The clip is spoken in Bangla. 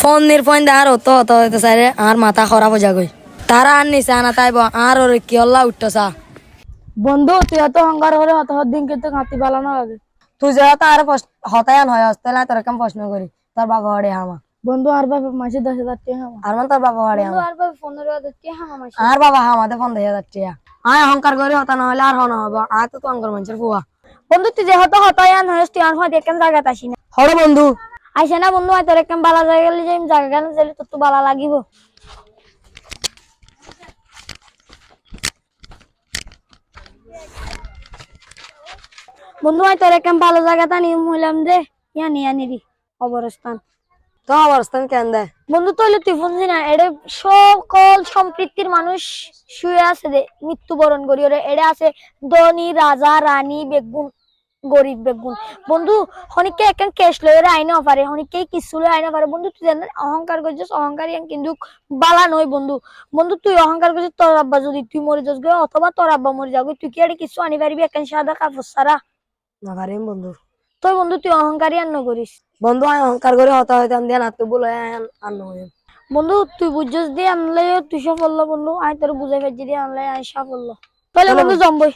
ফোন নির ফোন দে আর হতো হতো সাইরে আর মাথা খারাপ হয়ে যাগই তারা আর নিছে না তাইব আর ওরে কি অল্লা উঠতো বন্ধু তুই এত হঙ্গার হলে হত দিন কিন্তু হাতি বালানো লাগে। তুই যে তার হতায়ান হয় তাহলে তোর কেমন প্রশ্ন করি? তোর বাবা হড়ে হামা। বন্ধু আর ভাবে মাসে দশ হাজার টাকা হামা। আর মান তোর বাবা হড়ে হামা। আর ভাবে পনেরো হাজার টাকা হামা মাসে। আর বাবা হামাতে ফোন দিয়ে যাচ্ছে আয় অহংকার করে হতা না হলে আর হন হব। আয় তো অঙ্কর মানুষের ফুয়া। বন্ধু তুই যে হত হত ইয়ান হয়েছ তুই আর হয়তো একখান জায়গাত আসি না হড় বন্ধু। আইসে না বন্ধু হয় তোর একখান বালা জায়গা গেলে যে জায়গা গেলে যাইলে তোর তো বালা লাগিব। বন্ধু হয় তোর একখান ভালো জায়গাটা নিয়ে মহিলাম যে ইয়ানি ইয়ানিরি অবরস্থান। তো অবস্থান কেন দেয় বন্ধু তৈলে তুই বুঝলি না এটা সকল সম্পৃক্তির মানুষ শুয়ে আছে দে মৃত্যুবরণ করি ওরে এটা আছে ধনী রাজা রানী বেগুন। গরিব বেগুন। বন্ধু হনিকে একখান লই ওরে আইনা পারে হনিকে কিছু লই আইনা বন্ধু তুই জানেন অহংকার করছিস অহংকার কিন্তু বালা নয় বন্ধু। বন্ধু তুই অহংকার করছিস তোর আব্বা যদি তুই মরে যাস গে অথবা তোর আব্বা মরে তুই কি আর কিছু আনি পারবি? একখান সাদা কাপড় সারা না পারিম বন্ধু। তুই বন্ধু তুই অহংকারই আর নকরিস বন্ধু আমি অহংকার করে হতা হইতাম দিয়ে নাতে বলে আর নয় বন্ধু তুই বুঝছিস দিয়ে আনলে তুই সফল বন্ধু। আয় তোর বুঝাই পারছি দিয়ে আনলে আয় সাফল্য। তাহলে বন্ধু জম্বই।